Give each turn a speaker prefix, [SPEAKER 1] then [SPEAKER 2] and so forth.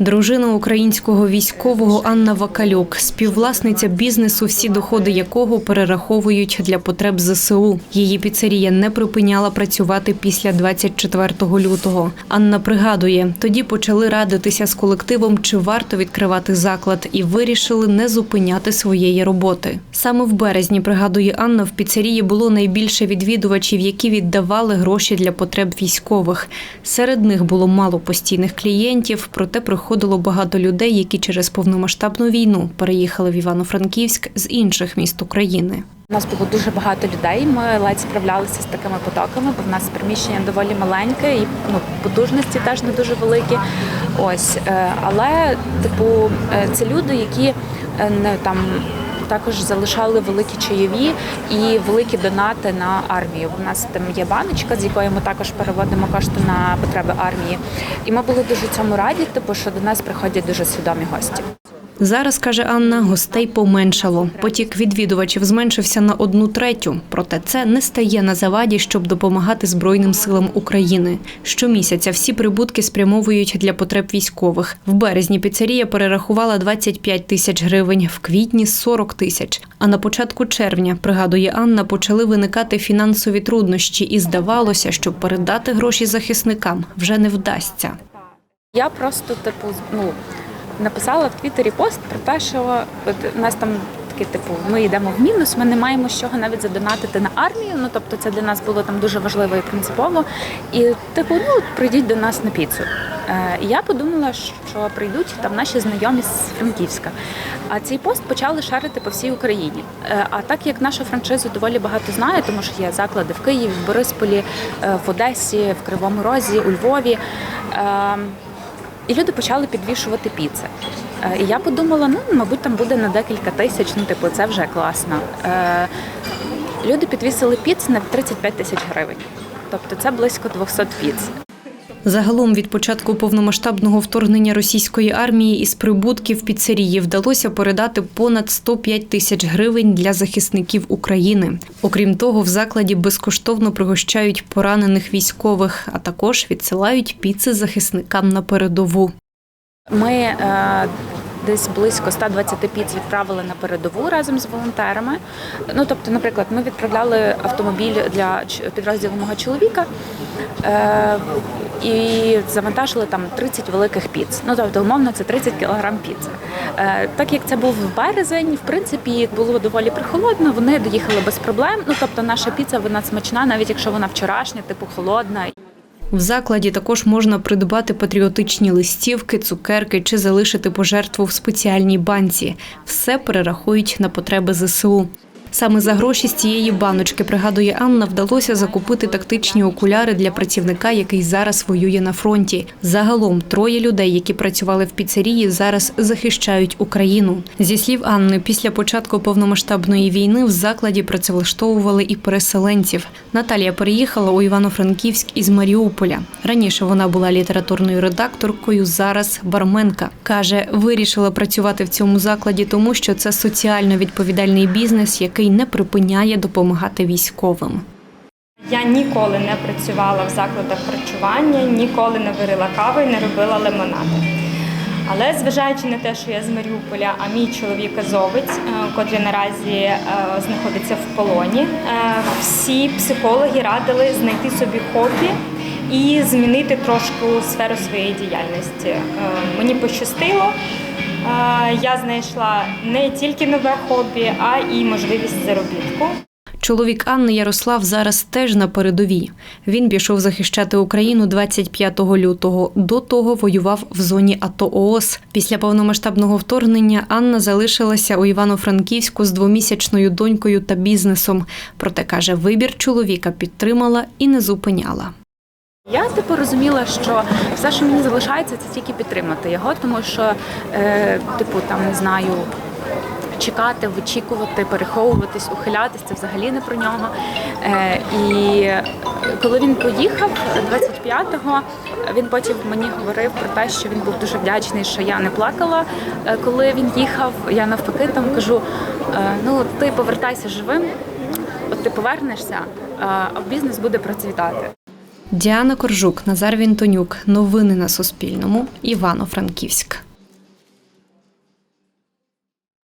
[SPEAKER 1] Дружина українського військового Анна Вакалюк, співвласниця бізнесу, всі доходи якого перераховують для потреб ЗСУ. Її піцерія не припиняла працювати після 24 лютого. Анна пригадує, тоді почали радитися з колективом, чи варто відкривати заклад, і вирішили не зупиняти своєї роботи. Саме в березні, пригадує Анна, в піцерії було найбільше відвідувачів, які віддавали гроші для потреб військових. Серед них було мало постійних клієнтів, проте приходило багато людей, які через повномасштабну війну переїхали в Івано-Франківськ з інших міст України.
[SPEAKER 2] У нас було дуже багато людей. Ми ледь справлялися з такими потоками, бо в нас приміщення доволі маленьке і ну, потужності теж не дуже великі. Ось, е, але типу, е, це люди, які е, не там. Також залишали великі чайові і великі донати на армію. У нас там є баночка, з якої ми також переводимо кошти на потреби армії. І ми були дуже цьому раді, типу, що до нас приходять дуже свідомі гості.
[SPEAKER 1] Зараз, каже Анна, гостей поменшало. Потік відвідувачів зменшився на одну третю. Проте це не стає на заваді, щоб допомагати Збройним силам України. Щомісяця всі прибутки спрямовують для потреб військових. В березні піцерія перерахувала 25 тисяч гривень, в квітні 40 тисяч. А на початку червня, пригадує Анна, почали виникати фінансові труднощі, і здавалося, що передати гроші захисникам вже не вдасться.
[SPEAKER 2] Я просто, типу, ну написала в Твіттері пост про те, що от у нас там таке, типу, ми йдемо в мінус, ми не маємо з чого навіть задонатити на армію. Ну тобто, це для нас було там дуже важливо і принципово. І типу, ну прийдіть до нас на піцу. Е, і я подумала, що прийдуть там наші знайомі з Франківська. А цей пост почали шарити по всій Україні. Е, а так як нашу франшизу доволі багато знає, тому що є заклади в Києві, в Борисполі, е, в Одесі, в Кривому Розі, у Львові. І люди почали підвішувати піци. Е, І я подумала, ну, мабуть, там буде на декілька тисяч, ну, типу, це вже класно. Е, Люди підвісили піц на 35 тисяч гривень. Тобто це близько 200 піц.
[SPEAKER 1] Загалом від початку повномасштабного вторгнення російської армії із прибутків піцерії вдалося передати понад 105 тисяч гривень для захисників України. Окрім того, в закладі безкоштовно пригощають поранених військових, а також відсилають піци захисникам на передову.
[SPEAKER 2] Ми е, десь близько 120 піц відправили на передову разом з волонтерами. Ну, тобто, наприклад, ми відправляли автомобіль для підрозділу мого чоловіка. Е, і завантажили там 30 великих піц. Ну тобто, умовно, це 30 кілограм піци. Е, так як це був березень, в принципі, було доволі прихолодно. Вони доїхали без проблем. Ну тобто, наша піца вона смачна, навіть якщо вона вчорашня, типу холодна.
[SPEAKER 1] В закладі також можна придбати патріотичні листівки, цукерки чи залишити пожертву в спеціальній банці. Все перерахують на потреби ЗСУ. Саме за гроші з цієї баночки, пригадує Анна, вдалося закупити тактичні окуляри для працівника, який зараз воює на фронті. Загалом троє людей, які працювали в піцерії, зараз захищають Україну. Зі слів Анни, після початку повномасштабної війни в закладі працевлаштовували і переселенців. Наталія переїхала у Івано-Франківськ із Маріуполя. Раніше вона була літературною редакторкою, зараз барменка. Каже, вирішила працювати в цьому закладі, тому що це соціально відповідальний бізнес, який не припиняє допомагати військовим.
[SPEAKER 3] Я ніколи не працювала в закладах харчування, ніколи не варила кави, не робила лимонади. Але зважаючи на те, що я з Маріуполя, а мій чоловік азовець, е, котрий наразі е, знаходиться в полоні, е, всі психологи радили знайти собі хобі і змінити трошку сферу своєї діяльності. Мені пощастило. Я знайшла не тільки нове хобі, а і можливість заробітку.
[SPEAKER 1] Чоловік Анни Ярослав зараз теж на передовій. Він пішов захищати Україну 25 лютого. До того воював в зоні АТО ООС. Після повномасштабного вторгнення Анна залишилася у Івано-Франківську з двомісячною донькою та бізнесом. Проте каже, вибір чоловіка підтримала і не зупиняла.
[SPEAKER 2] Я типу розуміла, що все, що мені залишається, це тільки підтримати його, тому що, е, типу, там не знаю. Чекати, вичікувати, переховуватись, ухилятись це взагалі не про нього. Е, і коли він поїхав 25-го, він потім мені говорив про те, що він був дуже вдячний, що я не плакала. Е, коли він їхав, я навпаки там кажу: е, ну ти повертайся живим, от ти повернешся, а бізнес буде процвітати.
[SPEAKER 1] Діана Коржук, Назар Вінтонюк. Новини на Суспільному. Івано-Франківськ.